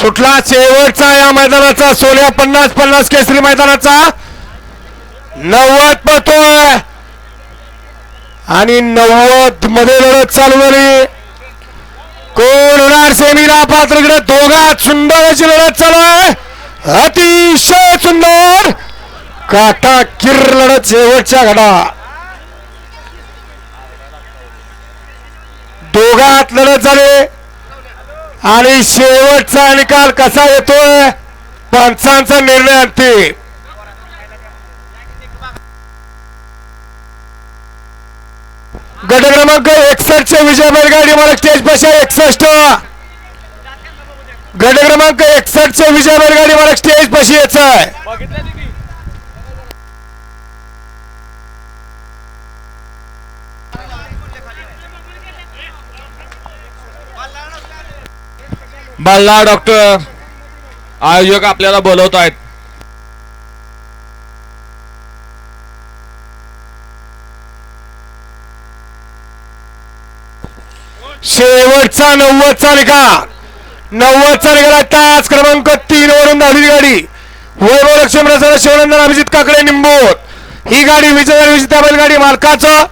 सुटला शेवटचा या मैदानाचा सोळा पन्नास पन्नास केसरी मैदानाचा. नव्वद पळतोय आणि नव्वदमध्ये लढत चालू झाली. कोण होणार सेमीला पात्र इकडे दोघात सुंदर अशी लढत चालू आहे. अतिशय सुंदर. काटा किर लढत शेवटच्या घडा दोघात लढत झाली. आणि शेवटचा निकाल कसा येतोय? पंचांचा निर्णय अंतिम. गट क्रमांक एकसष्ट विजय बैलगाडी मला स्टेज पाशा एकसष्ट. गट क्रमांक एकसष्ट विजय बैलगाडी मला स्टेज पाशी यायचं आहे. बल्ला डॉक्टर. आयोजक आपल्याला बोलवत आहेत शेवटचा नव्वदचा निकाल नव्वदचा निकाल तास क्रमांक तीन वरून धावली गाडी. वैभव लक्ष्मी प्रसाद शिवनंदन अभिजित काकडे निंबोत ही गाडी विजय विजेता बैलगाडी मालकाचं.